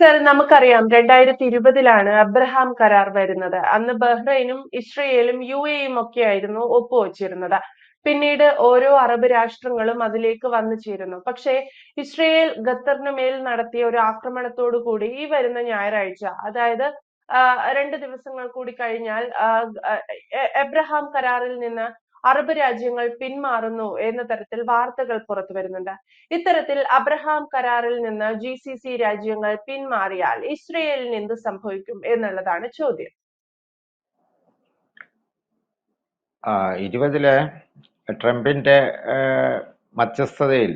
Sir നമുക്കറിയാം രണ്ടായിരത്തി ഇരുപതിലാണ് Abraham കരാർ വരുന്നത്. അന്ന് ബഹ്റൈനും ഇസ്രയേലും യു എയും ഒക്കെ ആയിരുന്നു ഒപ്പുവച്ചിരുന്നത്. പിന്നീട് ഓരോ അറബ് രാഷ്ട്രങ്ങളും അതിലേക്ക് വന്നു ചേരുന്നു. പക്ഷേ ഇസ്രയേൽ ഖത്തറിന് മേൽ നടത്തിയ ഒരു ആക്രമണത്തോടു കൂടി ഈ വരുന്ന ഞായറാഴ്ച അതായത് രണ്ട് ദിവസങ്ങൾ കൂടി കഴിഞ്ഞാൽ എബ്രഹാം കരാറിൽ നിന്ന് അറബ് രാജ്യങ്ങൾ പിന്മാറുന്നു എന്ന തരത്തിൽ വാർത്തകൾ പുറത്തു വരുന്നുണ്ട്. ഇത്തരത്തിൽ അബ്രഹാം കരാറിൽ നിന്ന് ജി സി സി രാജ്യങ്ങൾ പിന്മാറിയാൽ ഇസ്രയേലിന് എന്ത് സംഭവിക്കും എന്നുള്ളതാണ് ചോദ്യം. ഇരുപതിലെ ട്രംപിന്റെ മധ്യസ്ഥതയിൽ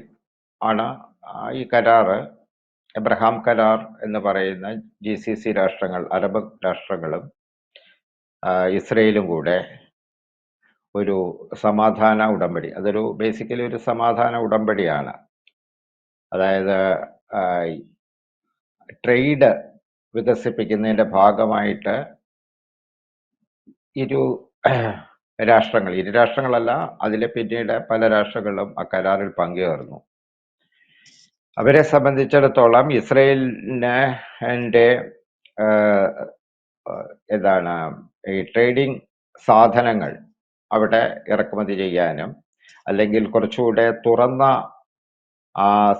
ആണ് ഈ കരാറ് എബ്രഹാം കരാർ എന്ന് പറയുന്ന ജി സി സി രാഷ്ട്രങ്ങൾ അറബ് രാഷ്ട്രങ്ങളും ഇസ്രയേലും കൂടെ ഒരു സമാധാന ഉടമ്പടി. അതൊരു ബേസിക്കലി ഒരു സമാധാന ഉടമ്പടിയാണ്. അതായത് ട്രേഡ് വികസിപ്പിക്കുന്നതിന്റെ ഭാഗമായിട്ട് ഇരു രാഷ്ട്രങ്ങൾ ഇരു രാഷ്ട്രങ്ങളല്ല അതിലെ പിന്നീട് പല രാഷ്ട്രങ്ങളും ആ കരാറിൽ പങ്കുചേർന്നു. അവരെ സംബന്ധിച്ചിടത്തോളം ഇസ്രയേലിന് എന്റെ ഈ ട്രേഡിംഗ് സാധനങ്ങൾ അവിടെ ഇറക്കുമതി ചെയ്യാനും അല്ലെങ്കിൽ കുറച്ചുകൂടെ തുറന്ന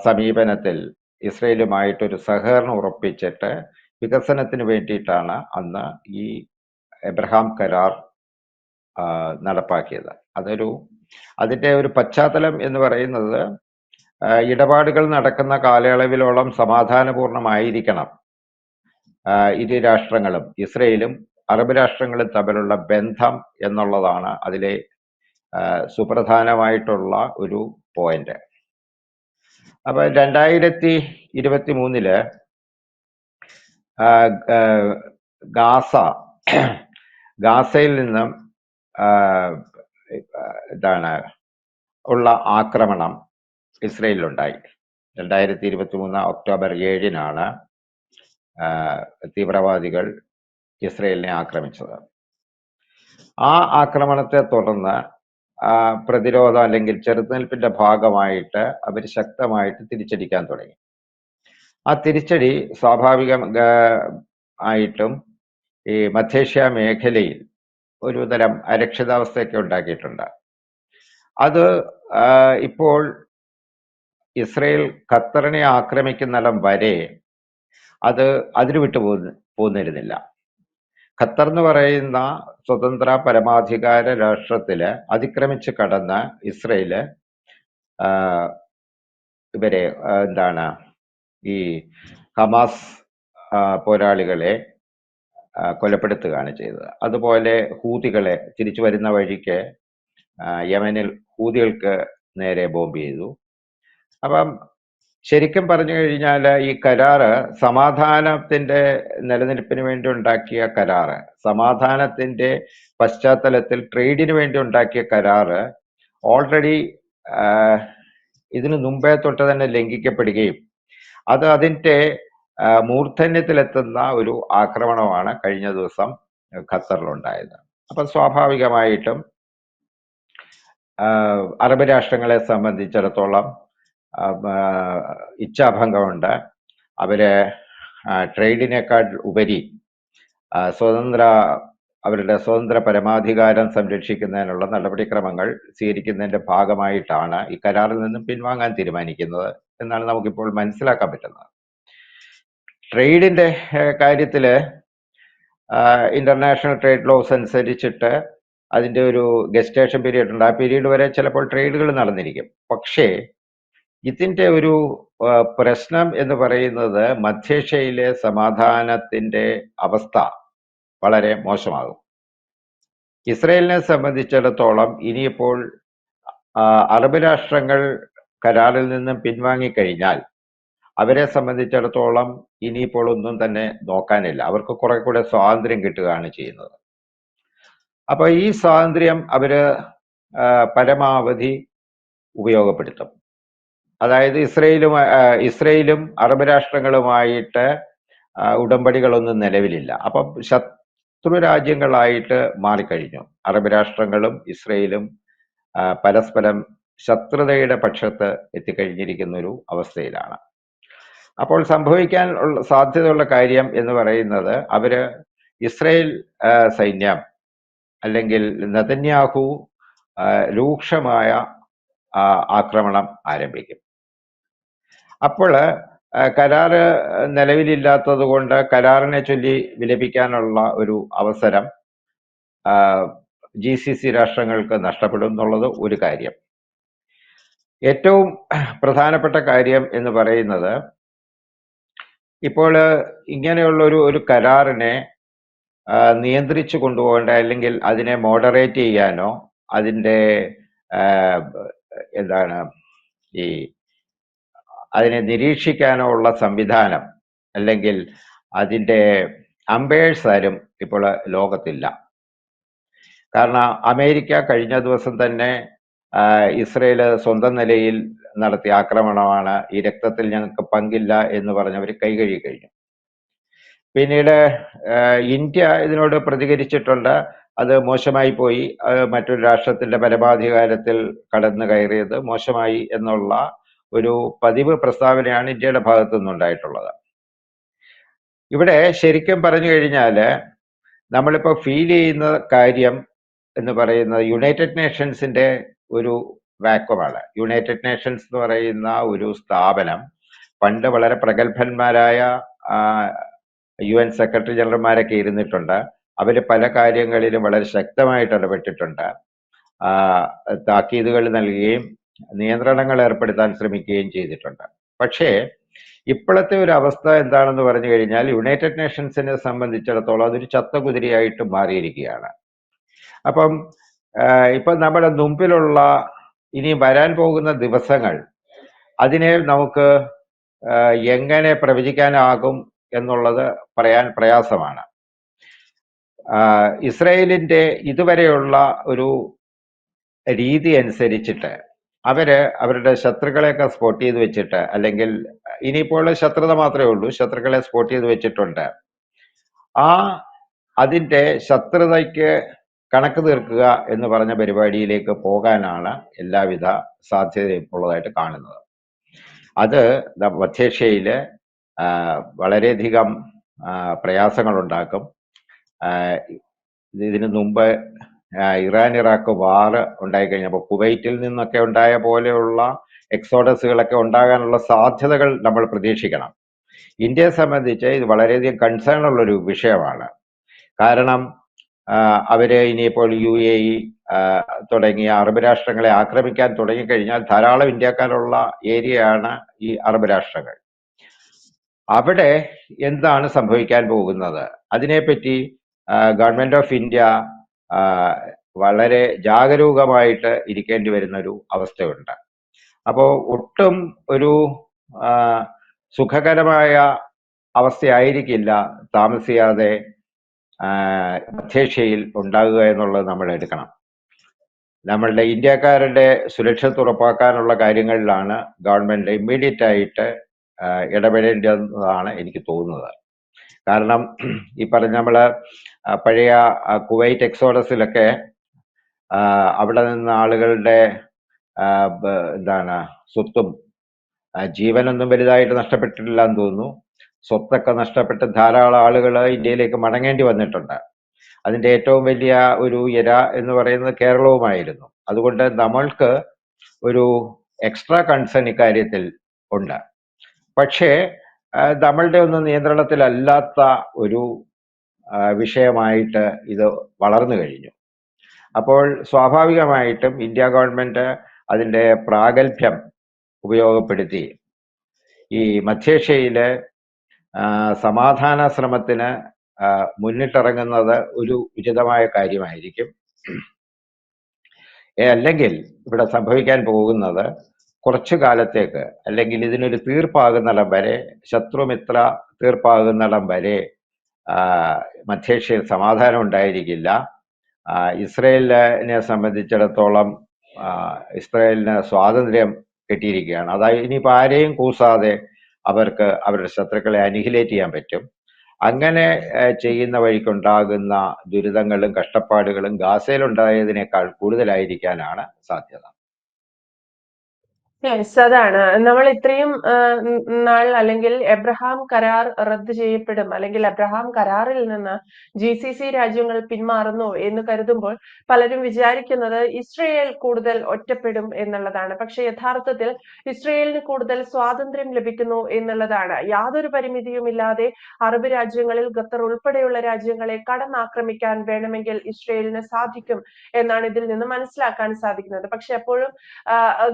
സമീപനത്തിൽ ഇസ്രയേലുമായിട്ടൊരു സഹകരണം ഉറപ്പിച്ചിട്ട് വികസനത്തിന് വേണ്ടിയിട്ടാണ് അന്ന് ഈ എബ്രഹാം കരാർ നടപ്പാക്കിയത്. അതൊരു അതിന്റെ ഒരു പശ്ചാത്തലം എന്ന് പറയുന്നത് ഇടപാടുകൾ നടക്കുന്ന കാലയളവിലോളം സമാധാനപൂർണമായിരിക്കണം ഇരു രാഷ്ട്രങ്ങളും ഇസ്രയേലും അറബ് രാഷ്ട്രങ്ങൾ തമ്മിലുള്ള ബന്ധം എന്നുള്ളതാണ് അതിലെ സുപ്രധാനമായിട്ടുള്ള ഒരു പോയിന്റ് അപ്പൊ രണ്ടായിരത്തി ഇരുപത്തി മൂന്നിൽ ഗാസ ഗാസയിൽ നിന്നും ഇതാണ് ഉള്ള ആക്രമണം ഇസ്രയേലിലുണ്ടായി. രണ്ടായിരത്തി ഇരുപത്തി മൂന്ന് ഒക്ടോബർ ഏഴിനാണ് തീവ്രവാദികൾ ഇസ്രയേലിനെ ആക്രമിച്ചത്. ആ ആക്രമണത്തെ തുടർന്ന് പ്രതിരോധം അല്ലെങ്കിൽ ചെറുത്തുനിൽപ്പിന്റെ ഭാഗമായിട്ട് അവർ ശക്തമായിട്ട് തിരിച്ചടിക്കാൻ തുടങ്ങി. ആ തിരിച്ചടി സ്വാഭാവിക ആയിട്ടും ഈ മധ്യേഷ്യ മേഖലയിൽ ഒരുതരം അരക്ഷിതാവസ്ഥയൊക്കെ ഉണ്ടാക്കിയിട്ടുണ്ട്. അത് ഇപ്പോൾ ഇസ്രയേൽ ഖത്തറിനെ ആക്രമിക്കുന്നിടം വരെ അത് അതിന് വിട്ടു പോന്ന പോന്നിരുന്നില്ല. ഖത്തർ എന്ന് പറയുന്ന സ്വതന്ത്ര പരമാധികാര രാഷ്ട്രത്തിൽ അതിക്രമിച്ച് കടന്ന ഇസ്രയേൽ ഇവരെ എന്താണ് ഈ ഹമാസ് പോരാളികളെ കൊലപ്പെടുത്തുകയാണ് ചെയ്തത്. അതുപോലെ ഹൂതികളെ തിരിച്ചു വരുന്ന വഴിക്ക് യമനിൽ ഹൂതികൾക്ക് നേരെ ബോംബ് ചെയ്തു. അപ്പം ശരിക്കും പറഞ്ഞു കഴിഞ്ഞാൽ ഈ കരാറ് സമാധാനത്തിന്റെ നിലനിൽപ്പിന് വേണ്ടി ഉണ്ടാക്കിയ കരാറ് സമാധാനത്തിന്റെ പശ്ചാത്തലത്തിൽ ട്രേഡിന് വേണ്ടി ഉണ്ടാക്കിയ കരാറ് ഓൾറെഡി ഇതിനു മുമ്പേ തൊട്ട് തന്നെ ലംഘിക്കപ്പെടുകയും അത് അതിന്റെ മൂർധന്യത്തിലെത്തുന്ന ഒരു ആക്രമണമാണ് കഴിഞ്ഞ ദിവസം ഖത്തറിലുണ്ടായത്. അപ്പം സ്വാഭാവികമായിട്ടും അറബ് രാഷ്ട്രങ്ങളെ സംബന്ധിച്ചിടത്തോളം ഇച്ഛാഭംഗമുണ്ട്. അവർ ട്രേഡിനേക്കാൾ ഉപരി സ്വതന്ത്ര അവരുടെ സ്വതന്ത്ര പരമാധികാരം സംരക്ഷിക്കുന്നതിനുള്ള നടപടിക്രമങ്ങൾ സ്വീകരിക്കുന്നതിന്റെ ഭാഗമായിട്ടാണ് ഈ കരാറിൽ നിന്നും പിൻവാങ്ങാൻ തീരുമാനിക്കുന്നത് എന്നാണ് നമുക്കിപ്പോൾ മനസ്സിലാക്കാൻ പറ്റുന്നത്. ട്രേഡിന്റെ കാര്യത്തിൽ ഇന്റർനാഷണൽ ട്രേഡ് ലോസ് അനുസരിച്ചിട്ട് അതിന്റെ ഒരു ഗസ്റ്റേഷൻ പീരീഡ് ഉണ്ട്. ആ പീരീഡ് വരെ ചിലപ്പോൾ ട്രേഡുകൾ നടന്നിരിക്കും. പക്ഷേ ഇതിന്റെ ഒരു പ്രശ്നം എന്ന് പറയുന്നത് മധ്യേഷ്യയിലെ സമാധാനത്തിന്റെ അവസ്ഥ വളരെ മോശമാകും. ഇസ്രയേലിനെ സംബന്ധിച്ചിടത്തോളം ഇനിയിപ്പോൾ അറബ് രാഷ്ട്രങ്ങൾ കരാറിൽ നിന്നും പിൻവാങ്ങിക്കഴിഞ്ഞാൽ അവരെ സംബന്ധിച്ചിടത്തോളം ഇനിയിപ്പോൾ ഒന്നും തന്നെ നോക്കാനില്ല. അവർക്ക് കുറെ കൂടെ സ്വാതന്ത്ര്യം കിട്ടുകയാണ് ചെയ്യുന്നത്. അപ്പോൾ ഈ സ്വാതന്ത്ര്യം അവർ പരമാവധി ഉപയോഗപ്പെടുത്തും. അതായത് ഇസ്രയേലും ഇസ്രയേലും അറബ് രാഷ്ട്രങ്ങളുമായിട്ട് ഉടമ്പടികളൊന്നും നിലവിലില്ല. അപ്പം ശത്രു രാജ്യങ്ങളായിട്ട് മാറിക്കഴിഞ്ഞു. അറബ് രാഷ്ട്രങ്ങളും ഇസ്രയേലും പരസ്പരം ശത്രുതയുടെ പക്ഷത്ത് എത്തിക്കഴിഞ്ഞിരിക്കുന്ന ഒരു അവസ്ഥയിലാണ്. അപ്പോൾ സംഭവിക്കാൻ ഉള്ള സാധ്യതയുള്ള കാര്യം എന്ന് പറയുന്നത് അവർ ഇസ്രയേൽ സൈന്യം അല്ലെങ്കിൽ നതന്യാഹു രൂക്ഷമായ ആക്രമണം ആരംഭിക്കും. അപ്പോൾ കരാറ് നിലവിലില്ലാത്തത് കൊണ്ട് കരാറിനെ ചൊല്ലി വിലപിക്കാനുള്ള ഒരു അവസരം ജി സി സി രാഷ്ട്രങ്ങൾക്ക് നഷ്ടപ്പെടും എന്നുള്ളത് ഒരു കാര്യം. ഏറ്റവും പ്രധാനപ്പെട്ട കാര്യം എന്ന് പറയുന്നത് ഇപ്പോൾ ഇങ്ങനെയുള്ള ഒരു ഒരു കരാറിനെ നിയന്ത്രിച്ചു കൊണ്ടുപോകേണ്ട അല്ലെങ്കിൽ അതിനെ മോഡറേറ്റ് ചെയ്യാനോ അതിന്റെ എന്താണ് ഈ അതിനെ നിരീക്ഷിക്കാനോ ഉള്ള സംവിധാനം അല്ലെങ്കിൽ അതിന്റെ അമ്പേഴ്സ് ആരും ഇപ്പോൾ ലോകത്തില്ല. കാരണം അമേരിക്ക കഴിഞ്ഞ ദിവസം തന്നെ ഇസ്രയേൽ സ്വന്തം നിലയിൽ നടത്തിയ ആക്രമണമാണ് ഈ രക്തത്തിൽ ഞങ്ങൾക്ക് പങ്കില്ല എന്ന് പറഞ്ഞവർ കൈകഴുകി കഴിഞ്ഞു. പിന്നീട് ഇന്ത്യ ഇതിനോട് പ്രതികരിച്ചിട്ടുണ്ട്. അത് മോശമായി പോയി. മറ്റൊരു രാഷ്ട്രത്തിന്റെ പരമാധികാരത്തിൽ കടന്നു കയറിയത് മോശമായി എന്നുള്ള ഒരു പതിവ് പ്രസ്താവനയാണ് ഇന്ത്യയുടെ ഭാഗത്തു നിന്നുണ്ടായിട്ടുള്ളത്. ഇവിടെ ശരിക്കും പറഞ്ഞു കഴിഞ്ഞാൽ നമ്മളിപ്പോൾ ഫീൽ ചെയ്യുന്ന കാര്യം എന്ന് പറയുന്നത് യുണൈറ്റഡ് നേഷൻസിന്റെ ഒരു വാക്വമാണ് യുണൈറ്റഡ് നേഷൻസ് എന്ന് പറയുന്ന ഒരു സ്ഥാപനം പണ്ട് വളരെ പ്രഗത്ഭന്മാരായ യു എൻ സെക്രട്ടറി ജനറൽമാരൊക്കെ ഇരുന്നിട്ടുണ്ട്. അവർ പല കാര്യങ്ങളിലും വളരെ ശക്തമായിട്ട് ഇടപെട്ടിട്ടുണ്ട്. താക്കീതുകൾ നൽകുകയും നിയന്ത്രണങ്ങൾ ഏർപ്പെടുത്താൻ ശ്രമിക്കുകയും ചെയ്തിട്ടുണ്ട്. പക്ഷേ ഇപ്പോഴത്തെ ഒരു അവസ്ഥ എന്താണെന്ന് പറഞ്ഞു കഴിഞ്ഞാൽ യുണൈറ്റഡ് നേഷൻസിനെ സംബന്ധിച്ചിടത്തോളം അതൊരു ചത്ത കുതിരയായിട്ട് മാറിയിരിക്കുകയാണ്. അപ്പം ഇപ്പൊ നമ്മുടെ മുമ്പിലുള്ള ഇനി വരാൻ പോകുന്ന ദിവസങ്ങൾ അതിനെ നമുക്ക് എങ്ങനെ പ്രവചിക്കാനാകും എന്നുള്ളത് പറയാൻ പ്രയാസമാണ്. ഇസ്രയേലിന്റെ ഇതുവരെയുള്ള ഒരു രീതി അനുസരിച്ചിട്ട് അവർ അവരുടെ ശത്രുക്കളെയൊക്കെ സ്പോട്ട് ചെയ്ത് വെച്ചിട്ട് അല്ലെങ്കിൽ ഇനിയിപ്പോൾ ശത്രുത മാത്രമേ ഉള്ളൂ ശത്രുക്കളെ സ്പോട്ട് ചെയ്ത് വെച്ചിട്ടുണ്ട്. ആ അതിന്റെ ശത്രുതയ്ക്ക് കണക്ക് തീർക്കുക എന്ന് പറഞ്ഞ പരിപാടിയിലേക്ക് പോകാനാണ് എല്ലാവിധ സാധ്യതയും ഉള്ളതായിട്ട് കാണുന്നത്. അത് മധ്യേഷ്യയിൽ വളരെയധികം പ്രയാസങ്ങളുണ്ടാക്കും. ഇതിനു മുമ്പ് ഇറാൻ ഇറാഖ് വാർ ഉണ്ടായി കഴിഞ്ഞപ്പോൾ കുവൈറ്റിൽ നിന്നൊക്കെ ഉണ്ടായ പോലെയുള്ള എക്സോഡസുകളൊക്കെ ഉണ്ടാകാനുള്ള സാധ്യതകൾ നമ്മൾ പ്രതീക്ഷിക്കണം. ഇന്ത്യയെ സംബന്ധിച്ച് ഇത് വളരെയധികം കൺസേൺ ഉള്ളൊരു വിഷയമാണ്. കാരണം അവരെ ഇനിയിപ്പോൾ യു എ ഇ തുടങ്ങിയ അറബ് രാഷ്ട്രങ്ങളെ ആക്രമിക്കാൻ തുടങ്ങിക്കഴിഞ്ഞാൽ ധാരാളം ഇന്ത്യക്കാരുള്ള ഏരിയയാണ് ഈ അറബ് രാഷ്ട്രങ്ങൾ. അവിടെ എന്താണ് സംഭവിക്കാൻ പോകുന്നത്? അതിനെപ്പറ്റി ഗവൺമെന്റ് ഓഫ് ഇന്ത്യ വളരെ ജാഗരൂകമായിട്ട് ഇരിക്കേണ്ടി വരുന്ന ഒരു അവസ്ഥയുണ്ട്. അപ്പോൾ ഒട്ടും ഒരു സുഖകരമായ അവസ്ഥയായിരിക്കില്ല താമസിയാതെ മധ്യേഷ്യയിൽ ഉണ്ടാകുക എന്നുള്ളത് നമ്മൾ എടുക്കണം. നമ്മളുടെ ഇന്ത്യക്കാരുടെ സുരക്ഷ ഉറപ്പാക്കാനുള്ള കാര്യങ്ങളിലാണ് ഗവൺമെന്റ് ഇമ്മീഡിയറ്റ് ആയിട്ട് ഇടപെടേണ്ടതാണ് എനിക്ക് തോന്നുന്നത്. കാരണം ഈ പറഞ്ഞ നമ്മൾ ആ, പഴയ കുവൈറ്റ് എക്സോഡസിലൊക്കെ അവിടെ നിന്ന് ആളുകളുടെ എന്താണ് സ്വത്തും ജീവനൊന്നും വലുതായിട്ട് നഷ്ടപ്പെട്ടിട്ടില്ല എന്ന് തോന്നുന്നു. സ്വത്തൊക്കെ നഷ്ടപ്പെട്ട് ധാരാളം ആളുകൾ ഇന്ത്യയിലേക്ക് മടങ്ങേണ്ടി വന്നിട്ടുണ്ട്. അതിന്റെ ഏറ്റവും വലിയ ഒരു ഇര എന്ന് പറയുന്നത് കേരളവുമായിരുന്നു. അതുകൊണ്ട് നമ്മൾക്ക് ഒരു എക്സ്ട്രാ കൺസേൺ ഇക്കാര്യത്തിൽ ഉണ്ട്. പക്ഷേ നമ്മളുടെ ഒന്നും നിയന്ത്രണത്തിലല്ലാത്ത ഒരു വിഷയമായിട്ട് ഇത് വളർന്നു കഴിഞ്ഞു. അപ്പോൾ സ്വാഭാവികമായിട്ടും ഇന്ത്യ ഗവൺമെന്റ് അതിന്റെ പ്രാഗൽഭ്യം ഉപയോഗപ്പെടുത്തി. ഈ മധ്യേഷ്യയിലെ സമാധാന ശ്രമത്തിന് മുന്നിട്ടിറങ്ങുന്നത് ഒരു ഉചിതമായ കാര്യമായിരിക്കും. അല്ലെങ്കിൽ ഇവിടെ സംഭവിക്കാൻ പോകുന്നത് കുറച്ചു കാലത്തേക്ക് അല്ലെങ്കിൽ ഇതിനൊരു തീർപ്പാകുന്നിടം വരെ ശത്രുമിത്ര തീർപ്പാകുന്നിടം വരെ മധ്യേഷ്യയിൽ സമാധാനം ഉണ്ടായിരിക്കില്ല. ഇസ്രയേലിനെ സംബന്ധിച്ചിടത്തോളം ഇസ്രയേലിന് സ്വാതന്ത്ര്യം കിട്ടിയിരിക്കുകയാണ്. അതായത് ഇനിയിപ്പോൾ ആരെയും കൂസാതെ അവർക്ക് അവരുടെ ശത്രുക്കളെ അനിഹിലേറ്റ് ചെയ്യാൻ പറ്റും. അങ്ങനെ ചെയ്യുന്ന വഴിക്കുണ്ടാകുന്ന ദുരിതങ്ങളും കഷ്ടപ്പാടുകളും ഗാസയിലുണ്ടായതിനേക്കാൾ കൂടുതലായിരിക്കാനാണ് സാധ്യത. യെസ് അതാണ്. നമ്മൾ ഇത്രയും നാൾ അല്ലെങ്കിൽ എബ്രഹാം കരാർ റദ്ദ് ചെയ്യപ്പെടും. അല്ലെങ്കിൽ എബ്രഹാം കരാറിൽ നിന്ന് ജി സി സി രാജ്യങ്ങൾ പിന്മാറുന്നു എന്ന് കരുതുമ്പോൾ പലരും വിചാരിക്കുന്നത് ഇസ്രയേൽ കൂടുതൽ ഒറ്റപ്പെടും എന്നുള്ളതാണ്. പക്ഷെ യഥാർത്ഥത്തിൽ ഇസ്രയേലിന് കൂടുതൽ സ്വാതന്ത്ര്യം ലഭിക്കുന്നു എന്നുള്ളതാണ്. യാതൊരു പരിമിതിയും ഇല്ലാതെ അറബ് രാജ്യങ്ങളിൽ ഖത്തർ ഉൾപ്പെടെയുള്ള രാജ്യങ്ങളെ കടന്നാക്രമിക്കാൻ വേണമെങ്കിൽ ഇസ്രയേലിന് സാധിക്കും എന്നാണ് ഇതിൽ നിന്ന് മനസ്സിലാക്കാൻ സാധിക്കുന്നത്. പക്ഷെ എപ്പോഴും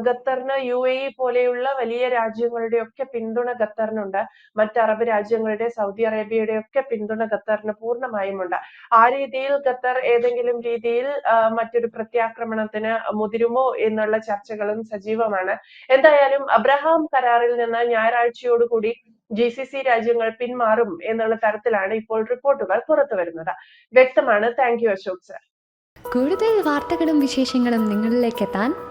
ഖത്തറിന് യു എ പോലെയുള്ള വലിയ രാജ്യങ്ങളുടെ ഒക്കെ പിന്തുണ ഖത്തറിനുണ്ട്. മറ്റ് അറബ് രാജ്യങ്ങളുടെ സൗദി അറേബ്യയുടെ ഒക്കെ പിന്തുണ ഖത്തറിന് പൂർണമായും ഉണ്ട് ആ രീതിയിൽ ഖത്തർ ഏതെങ്കിലും രീതിയിൽ മറ്റൊരു പ്രത്യാക്രമണത്തിന് മുതിരുമോ എന്നുള്ള ചർച്ചകളും സജീവമാണ്. എന്തായാലും അബ്രഹാം കരാറിൽ നിന്ന് ഞായറാഴ്ചയോടുകൂടി ജി സി സി രാജ്യങ്ങൾ പിന്മാറും എന്നുള്ള തരത്തിലാണ് ഇപ്പോൾ റിപ്പോർട്ടുകൾ പുറത്തു വരുന്നത്. വ്യക്തമാണ്. Thank you Ashok sir. കൂടുതൽ വാർത്തകളും വിശേഷങ്ങളും നിങ്ങളിലേക്ക് എത്താൻ